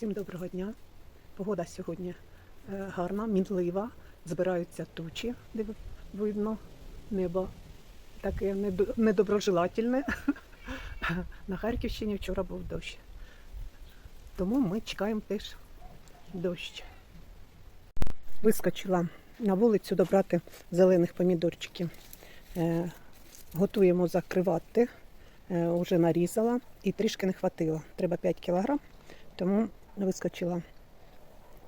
Всім доброго дня. Погода сьогодні е, гарна, мінлива. Збираються тучі, де видно небо таке недоброжелательне. На Харківщині вчора був дощ. Тому ми чекаємо теж дощ. Вискочила на вулицю добрати зелених помідорчиків. Е, Готуємо закривати. Е, Уже нарізала і трішки не хватило. Треба 5 кілограм тому вискочила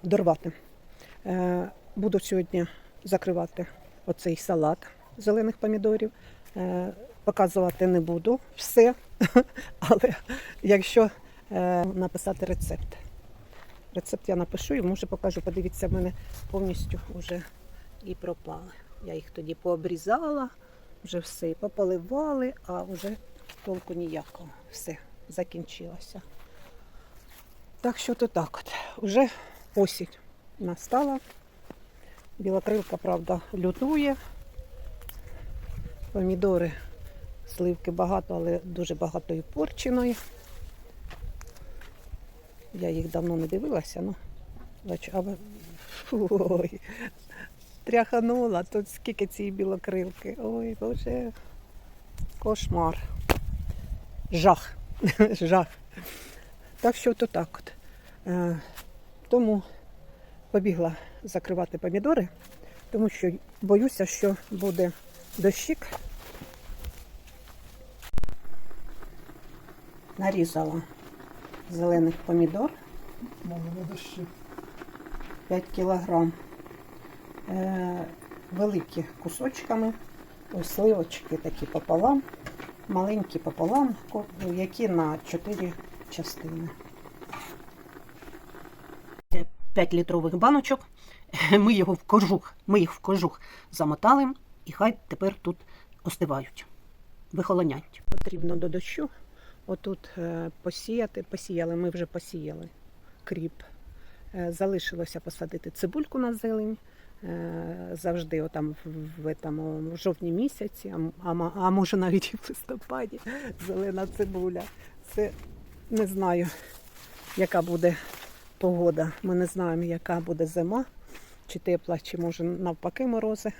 дорвати. Е, Буду сьогодні закривати оцей салат зелених помідорів. Е, Показувати не буду все, але якщо е, написати рецепт. Рецепт я напишу і може покажу. Подивіться, в мене повністю вже і пропали. Я їх тоді пообрізала, вже все і пополивали, а вже толку ніякого. Все закінчилося. Так що то так от. Уже осінь настала. Білокрилка, правда, лютує. Помідори, сливки багато, але дуже багато і порченої. Я їх давно не дивилася, ну бачу, а ой, тряханула, тут скільки цієї білокрилки. Ой, боже, кошмар. Жах. Жах. Так що то так от. Е, тому побігла закривати помідори, тому що боюся, що буде дощик. Нарізала зелених помідор Мало не 5 кілограм. Е, великі кусочками, ось сливочки такі пополам, маленькі пополам, які на 4 частини. 5 літрових баночок. Ми його в кожух, ми їх в кожух замотали, і хай тепер тут остивають, вихолонять. Потрібно до дощу. Отут е, посіяти, посіяли, ми вже посіяли кріп. Е, Залишилося посадити цибульку на зелень. Е, Завжди отам в, этому, в жовтні місяці, а, а може навіть і в листопаді зелена цибуля. Це не знаю, яка буде погода. Ми не знаємо, яка буде зима, чи тепла, чи може навпаки морози.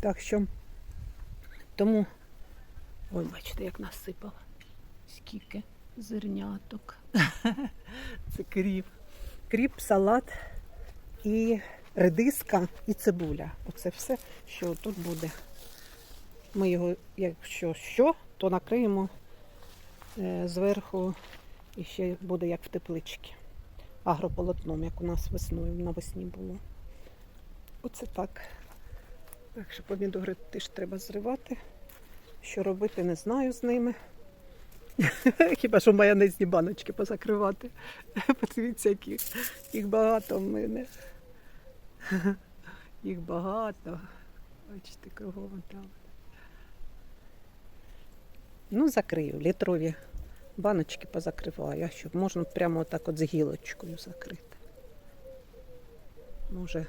Так що тому, ой, бачите, як насипала. Скільки зерняток. Це кріп. Кріп, салат і редиска, і цибуля. Оце все, що тут буде. Ми його, якщо що, то накриємо е, зверху і ще буде як в тепличці. Агрополотном, як у нас весною навесні було. Оце так. Так що помідори теж треба зривати. Що робити, не знаю з ними. Хіба що майонезні баночки позакривати. Подивіться, яких їх багато в мене. Їх багато. Бачите, кругом там. Ну, закрию, літрові баночки позакриваю, щоб можна прямо так от з гілочкою закрити. Може,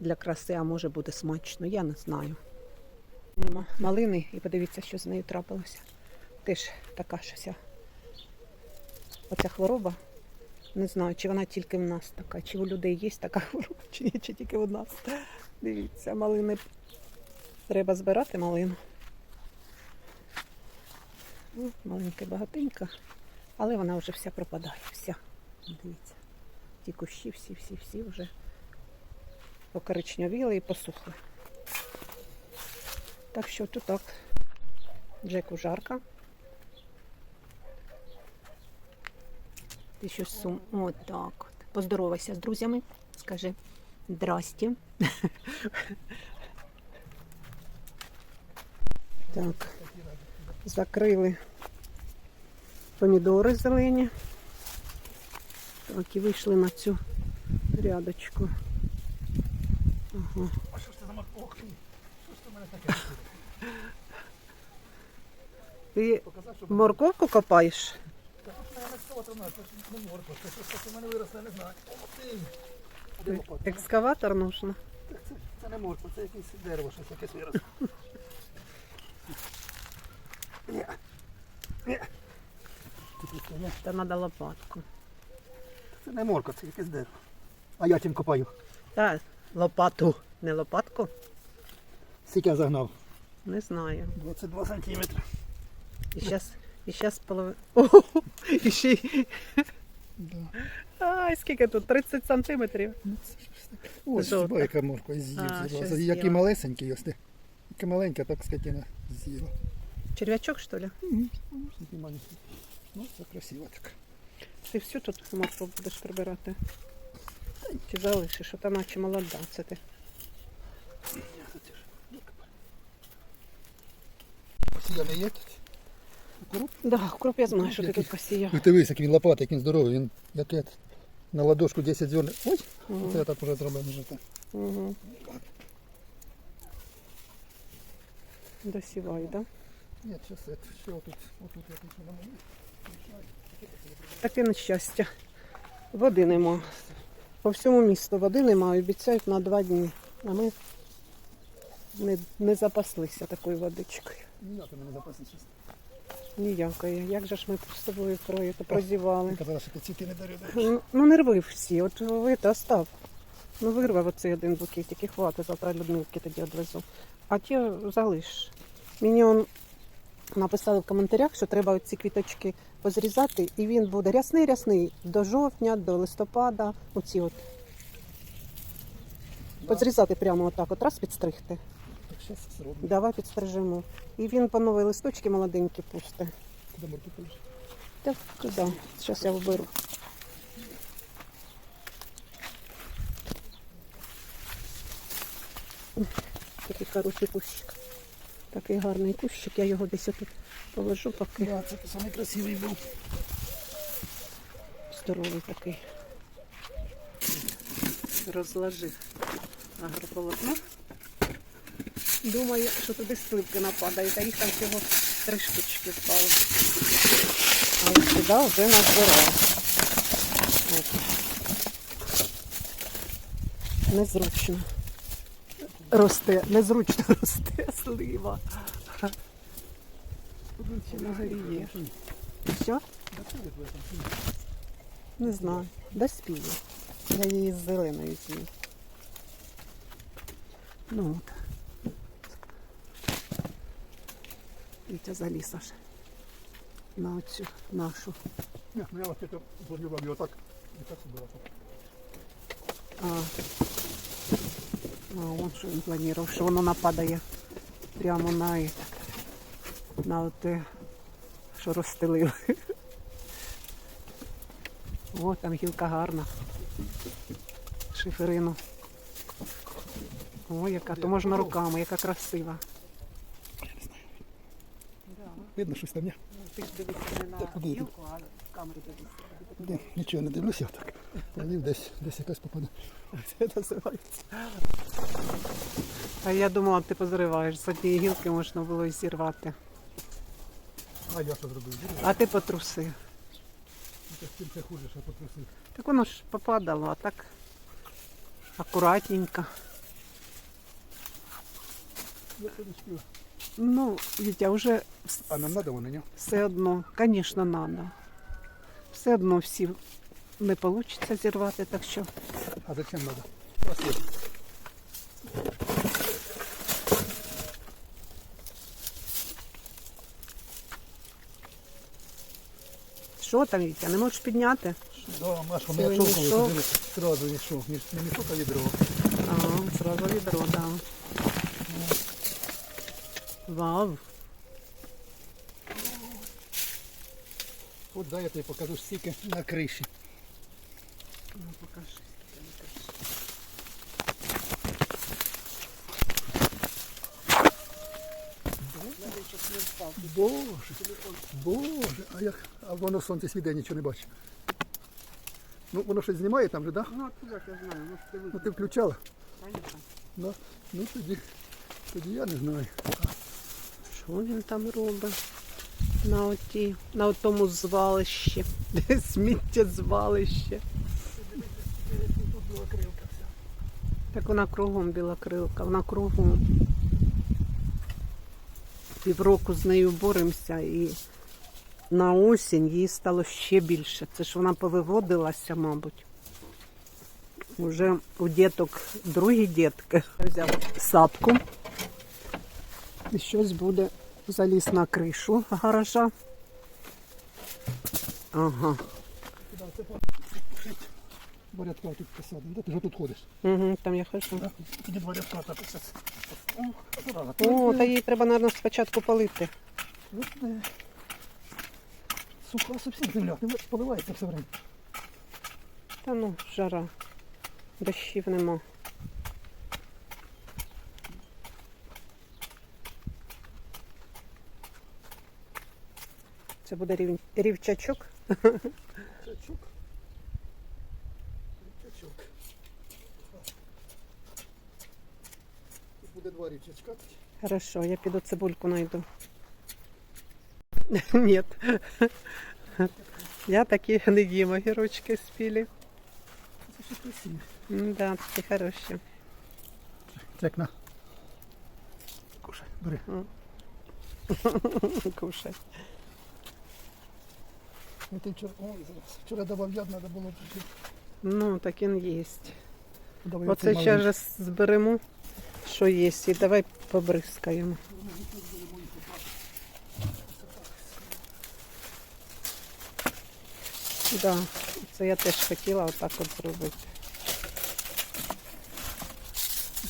для краси, а може буде смачно, я не знаю. Нема малини і подивіться, що з нею трапилося. Теж така щось. Оця хвороба. Не знаю, чи вона тільки в нас така, чи у людей є така хвороба, чи чи тільки у нас. Дивіться, малини треба збирати малину. Ну, маленька багатенька, але вона вже вся пропадає. Вся. Дивіться. Ті кущі всі, всі, всі вже покоричневіли і посухли. Так що тут так. Джеку жарко. Ти щось сум. От так. Поздоровайся з друзями. Скажи здрасті. Так. Закрили помідори зелені. Так, і вийшли на цю рядочку. Ага. А що ж це за морковки? Що ж це в мене таке? Ти морковку копаєш? Та тут мене екскаватор у це не морква. Це щось в мене виросло, я не знаю. О, ти! Екскаватор нужно. Це, це не морква, це якесь дерево, щось якесь виросло. Ні. Ні. Та треба лопатку. Це не морква, це якесь дерево. А я чим копаю. Так, лопату. Не лопатку? Скільки я загнав? Не знаю. 22 сантиметри. І зараз, і зараз половина. О, і ще. й- Да. Ай, скільки тут? 30 сантиметрів. Ну, це щось таке. Ось Жовта. хіба яка морква з'їв. А, з'їла. щось Які малесенькі, ось. ти. Яка маленька, так скотина з'їла. Черв'ячок, що ли? Маленькі. Ну, це красиво так. Ти всю тут моркву будеш прибирати? Чи залишиш? От вона чи молода, це ти. Посіяний є тут. Укроп? Да, укроп я знаю, що ти тут посіяв. Ну, ти дивись, як він лопатий, як він здоровий. Він як это, на ладошку 10 зерн. Ой, Мгм. це я так вже зробив так. Угу. Досівай, да? Ні, зараз це ще отут, отут я тут на мені. Таке нещастя. Води нема. По всьому місту води нема, обіцяють на два дні. А ми не, не запаслися такою водичкою. Ні, ти мене запасний час. Ніякої. Як же ж ми з тобою троє то прозівали? Казала, що ти цвіти не дарю. Ну, Ну не рви всі, от ви то остав. Ну вирвав оцей один букетик і хватить, завтра Людмилки тоді відвезу. А ті залиш. Мені он написали в коментарях, що треба ці квіточки позрізати, і він буде рясний-рясний до жовтня, до листопада. Оці от. Позрізати прямо отак, от раз підстригти. Так. Давай підстрижемо. І він по нові листочки молоденькі пусте. Так, куди? Зараз я вберу. Такий хороший кущик. Такий гарний кущик. Я його десь тут положу, поки Да, це самий красивий був. здоровий такий. Розложив агрополотно. Думаю, що туди сливки нападають, а їх там всього три штучки впало. А ось сюди вже назбирав. Незручно. Росте, незручно росте слива. Ще на горі є. Що? Не знаю. Де спіє. Я її з зеленою з'їв. Ну от. Вітя заліз аж на оцю нашу. Ні, ну я вас це зробив його так. І так собі так. А, а он що він планував, що воно нападає Прямо на, этот, на те, що розстелили. О, там гілка гарна. Шиферину. О, яка, то можна руками, яка красива. Видно щось там, ні? Ти ж дивишся не на гілку, а в камеру дивишся. Ні, нічого не дивлюся так. Полів десь, десь якась попаде. Це називається. А я думала, ти позриваєш. З однієї гілки можна було і зірвати. А я що зробив? А ти потрусив. Це з це хуже, що потрусив. Так воно ж попадало, а так акуратненько. Я це не спів. Ну, Вітя, вже А нам треба воно, ні? все одно, звісно, треба. Все одно всі не вийде зірвати, так що А зачем треба? Красиво. Що там, Вітя, не можеш підняти? Да, Маш, у Цілий мішок. висадили. Сразу мішок. Не не мішок, а відро. А, зразу відро, да. Вау. От дай я тобі покажу стільки на криші. Ну, покажи. Боже, Боже, а як а воно сонце свіде, нічого не бачить. Ну, воно щось знімає там же, так? Да? Ну, откуда я знаю, ну, ти Ну ти включала? Конечно. Ну, ну тоді, тоді я не знаю. Що він там робить? На оті, на тому звалищі. Де сміття звалище. Крилка. Так вона кругом білокрилка, вона кругом. Півроку з нею боремося і на осінь їй стало ще більше. Це ж вона повиводилася, мабуть. Уже у діток другі дітки. Взяв сапку. І щось буде заліз на кришу гаража. Ага. Да, Два рядка тут посадимо. Де ти ж тут ходиш? Угу, там я хожу. Да? Тоді два рядка так ось. О. О, та їй треба, мабуть, спочатку полити. От, е, Суха зовсім земля, не поливається все время. Та ну, жара. Дощів нема. Це буде рів... рівчачок. Чачок. Чачок. Тут буде два річечка. Хорошо, я піду цибульку найду. Ні. Я такі не їм огірочки спілі. Це ще красиві. Да, такі хороші. Як на. Кушай, бери. Кушай. Ну, ти вчора. Вчора давав яд, треба було. Ну, так він. Давай Оце ще зберемо, що є, і давай побризкаємо. Да, це я теж хотіла отак от зробити.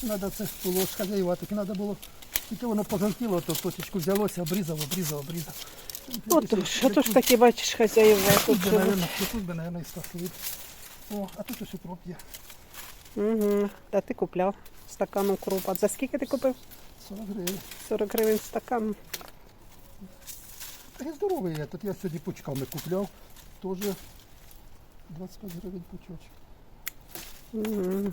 Надо це було ж хазяювати, треба було. Тільки воно пожовтіло, то точечку взялося, обрізав, обрізав, обрізав. Отож, а то ж таки бачиш хазяїва Тут тут тут стахлит. О, а тут ось укроп є. Угу. Та ти купляв стакан укропа. За скільки ти купив? 40 гривень. 40 гривень стакан. Такий здоровий я. Тут я сьогодні пучками купляв. Теж 25 гривень пучочок. Угу.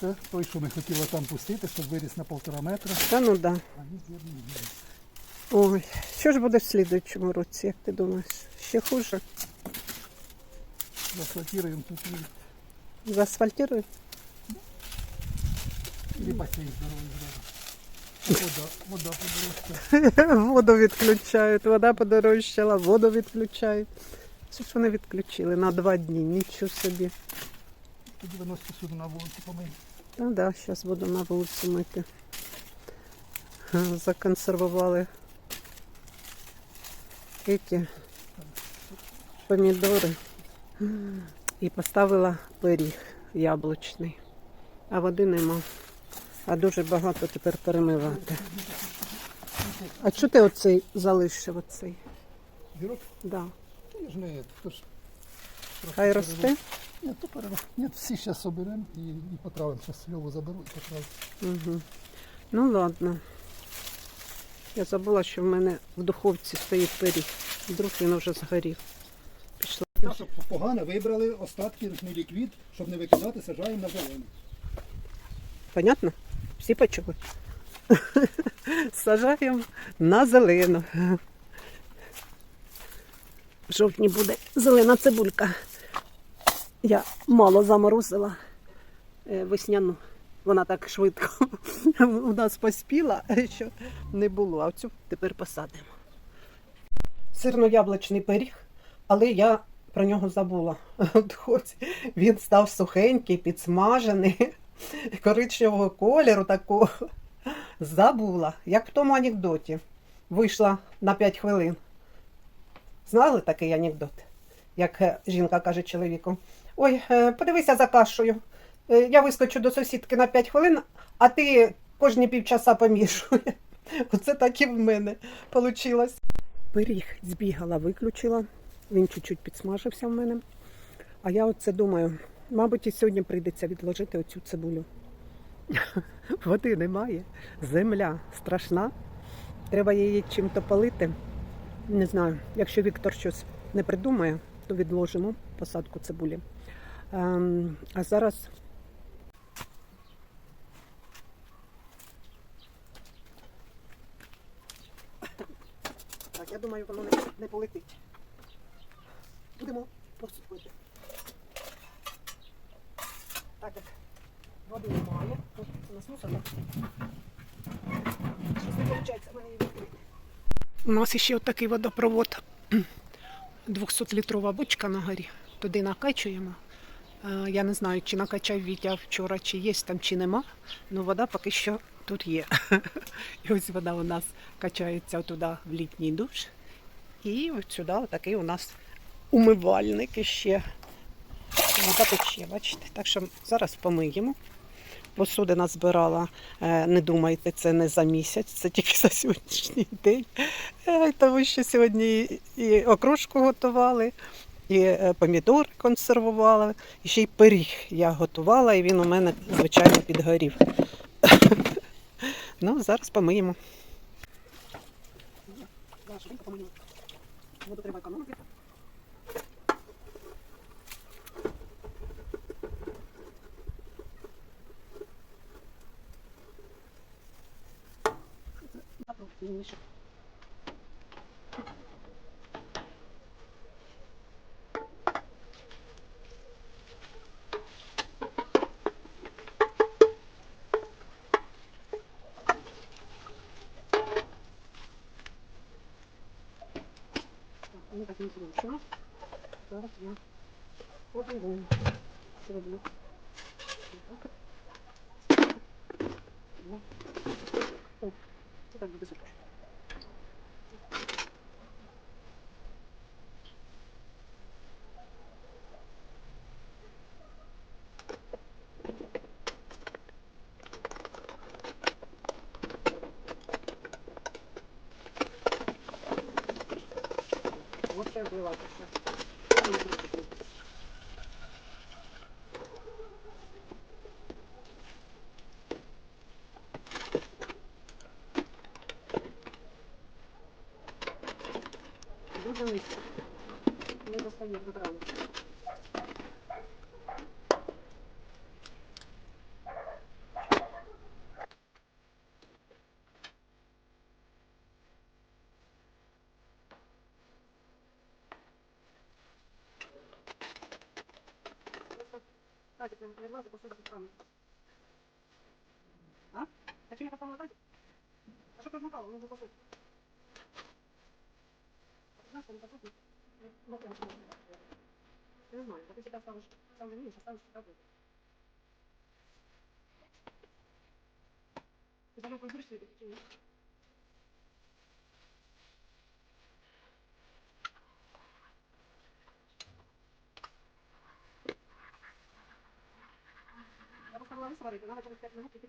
Це той, що ми хотіли там пустити, щоб виріс на півтора метра. Та ну да. А він. Ой, що ж буде в слідуючому році, як ти думаєш? Ще хуже? Заасфальтуємо тут і басейн здоровий зробимо. Вода, вода подорожча. Воду відключають, вода подорожчала, воду відключають. Що ж вони відключили на два дні, нічого собі. Тоді виносити сюди на вулиці помиємо. Та да, зараз буду на вулиці мити. Законсервували эти помідори і поставила пиріг яблучний. А води нема. А дуже багато тепер перемивати. А чого ти оцей залишив оцей? Гірок? Да. Я ж не, то ж. трохи Хай росте. Ні, то. Ні, всі зараз соберемо і, і потравимо. Зараз його заберу і потравимо. Угу. Ну ладно. Я забула, що в мене в духовці стоїть пиріг. Вдруг він вже згорів. Пішла. Щоб погано вибрали остатки ліквід, щоб не викидати, сажаємо на зелену. Понятно? Всі почули? Сажаємо на зелену. В жовтні буде зелена цибулька. Я мало заморозила е, весняну. Вона так швидко у нас поспіла, що не було. А цю тепер посадимо. Сирно-яблучний пиріг, але я про нього забула. Він став сухенький, підсмажений, коричневого кольору такого. Забула, як в тому анекдоті. Вийшла на 5 хвилин. Знали такий анекдот? Як е, жінка каже чоловіку: Ой, е, подивися за кашею. Е, Я вискочу до сусідки на 5 хвилин, а ти кожні півчаса помішує. Оце так і в мене вийшло. Пиріг збігала, виключила. Він чуть-чуть підсмажився в мене. А я оце думаю, мабуть, і сьогодні прийдеться відложити оцю цибулю. Води немає, земля страшна. Треба її чим-то палити. Не знаю, якщо Віктор щось не придумає, то відложимо посадку цибулі. Ем, а зараз. Так, я думаю, воно не, полетить. Будемо посипати. Так як води немає, то у нас мусор. Щось не виходить в мене відкрити. У нас ще такий водопровод. 200-літрова бочка на горі. Туди накачуємо. Е, Я не знаю, чи накачав Вітя вчора, чи є там, чи нема. Ну вода поки що тут є. І ось вода у нас качається туди в літній душ. І ось сюди отакий у нас умивальник іще. Вода тече, бачите. Так що зараз помиємо. Посудина збирала, е, не думайте, це не за місяць, це тільки за сьогоднішній день. Е, Тому що сьогодні і- і окрошку готували, і е, помідори консервували, і ще й пиріг я готувала, і він у мене, звичайно, підгорів. Ну, зараз помиємо. Воду треба економити. Ну, так не зручно. Зараз я подивлю. Зроблю. Так. Так, так это не понимаю, потому что это странно. А? Зачем я потом мотать? А что ты мотал? Он уже попал. Знаешь, он попал? Вот он. Я не знаю, так если ты оставишь, там же меньше, оставишь сюда будет. Ты домой пойдешь, если ты Я поставила не сварити, треба через 5 минут тільки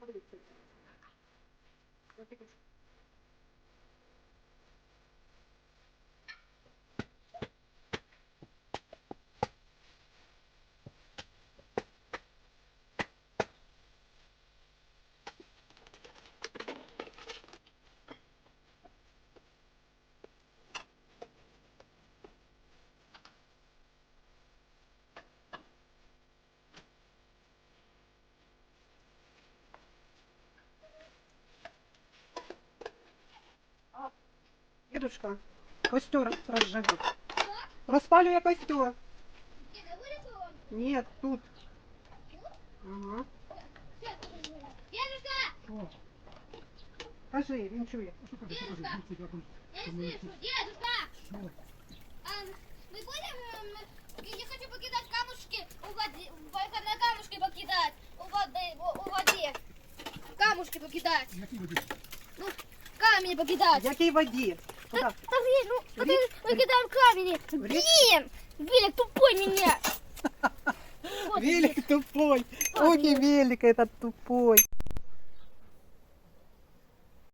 подивитися. Я тільки Дедушка, костер разжигай. Розпалює костер. Нет, тут. Ага. О. Кажи, він чує. Я слышу, дедушка! А, мы будем... эм, Я хочу покидать камушки у воды. На камушки покидать. У воды. У, у воде. Камушки покидать. Ну, камни покидать. В якій воді? Так, так есть, ну, В речке? мы кидаем камни. Блин! Велик тупой меня. Вот, Велик тупой. Ой, не велик этот тупой.